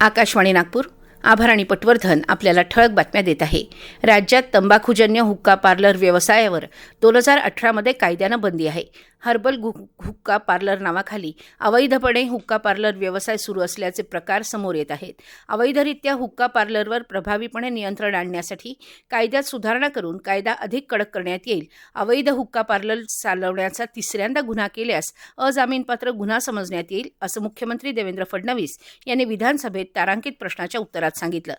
आकाशवाणी नागपूर. आभार आणि पटवर्धन आपल्याला ठळक बातम्या देत आहे. राज्यात तंबाखूजन्य हुक्का पार्लर व्यवसायावर दोन हजार अठरामध्ये कायद्यानं बंदी आहे. हर्बल गु हुक्का पार्लर नावाखाली अवैधपणे हुक्का पार्लर व्यवसाय सुरू असल्याचे प्रकार समोर येत आहेत. अवैधरित्या हुक्का पार्लरवर प्रभावीपणे नियंत्रण आणण्यासाठी कायद्यात सुधारणा करून कायदा अधिक कडक करण्यात येईल. अवैध हुक्का पार्लर चालवण्याचा तिसऱ्यांदा गुन्हा केल्यास अजामीनपात्र गुन्हा समजण्यात येईल असं मुख्यमंत्री देवेंद्र फडणवीस यांनी विधानसभेत तारांकित प्रश्नाच्या उत्तरात सांगितलं.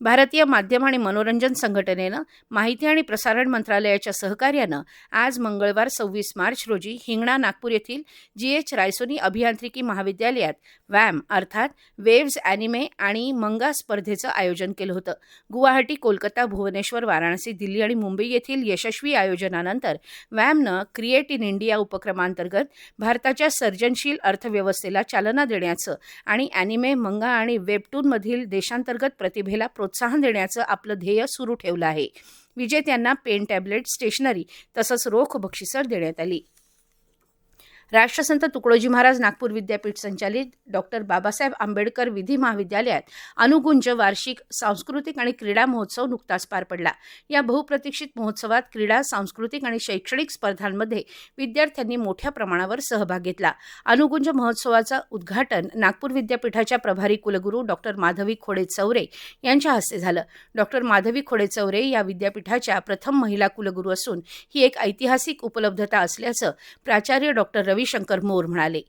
भारतीय माध्यम आणि मनोरंजन संघटनेनं माहिती आणि प्रसारण मंत्रालयाच्या सहकार्यानं आज मंगळवार सव्वीस मार्च रोजी हिंगणा नागपूर येथील जी एच रायसोनी अभियांत्रिकी महाविद्यालयात वॅम अर्थात वेव्ज अॅनिमे आणि मंगा स्पर्धेचं आयोजन केलं होतं. गुवाहाटी कोलकाता भुवनेश्वर वाराणसी दिल्ली आणि मुंबई येथील यशस्वी आयोजनानंतर वॅमनं क्रिएट इन इंडिया उपक्रमांतर्गत भारताच्या सर्जनशील अर्थव्यवस्थेला चालना देण्याचं आणि अॅनिमे मंगा आणि वेबटूनमधील देशांतर्गत प्रतिभेला प्रोत्साहन देण्याचं आपलं ध्येय सुरू ठेवलं आहे. विजेत्यांना पेन टॅबलेट स्टेशनरी तसंच रोख बक्षिसं देण्यात आली. राष्ट्रसंत तुकडोजी महाराज नागपूर विद्यापीठ संचालित डॉक्टर बाबासाहेब आंबेडकर विधी महाविद्यालयात अनुगुंज वार्षिक सांस्कृतिक आणि क्रीडा महोत्सव नुकताच पार पडला. या बहुप्रतीक्षित महोत्सवात क्रीडा सांस्कृतिक आणि शैक्षणिक स्पर्धांमध्ये विद्यार्थ्यांनी मोठ्या प्रमाणावर सहभाग घेतला. अनुगुंज महोत्सवाचं उद्घाटन नागपूर विद्यापीठाच्या प्रभारी कुलगुरू डॉक्टर माधवी खोडे चौरे यांच्या हस्ते झालं. डॉक्टर माधवी खोडे चौरे या विद्यापीठाच्या प्रथम महिला कुलगुरू असून ही एक ऐतिहासिक उपलब्धता असल्याचं प्राचार्य डॉक्टर रविशंकर मोर म्हणाले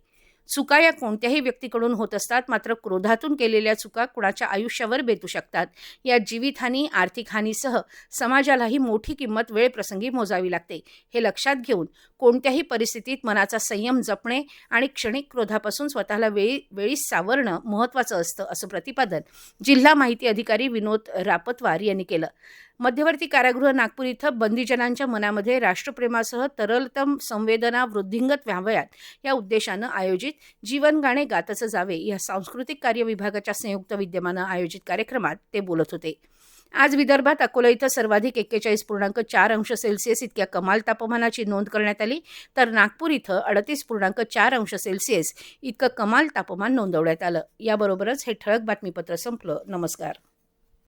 चुका या कोणत्याही व्यक्तीकडून होत असतात मात्र क्रोधातून केलेल्या चुका कुणाच्या आयुष्यावर बेतू शकतात. या जीवितहानी आर्थिक हानीसह समाजालाही मोठी किंमत वेळप्रसंगी मोजावी लागते. हे लक्षात घेऊन कोणत्याही परिस्थितीत मनाचा संयम जपणे आणि क्षणिक क्रोधापासून स्वतःला वेळी वेळी सावरणं महत्त्वाचं असतं असं प्रतिपादन जिल्हा माहिती अधिकारी विनोद रापतवार यांनी केलं. मध्यवर्ती कारागृह नागपूर इथं बंदीजनांच्या मनामध्ये राष्ट्रप्रेमासह तरलतम संवेदना वृद्धिंगत व्हाव्यात या उद्देशानं आयोजित जीवन गाणे गातचं जावे या सांस्कृतिक कार्य विभागाच्या संयुक्त विद्यमानं आयोजित कार्यक्रमात ते बोलत होते. आज विदर्भात अकोला इथं सर्वाधिक एक्केचाळीस पूर्णांक चार अंश सेल्सिअस इतक्या कमाल तापमानाची नोंद करण्यात आली तर नागपूर इथं अडतीस पूर्णांक चार अंश सेल्सिअस इतकं कमाल तापमान नोंदवण्यात आलं. याबरोबरच हे ठळक बातमीपत्र संपलं. नमस्कार.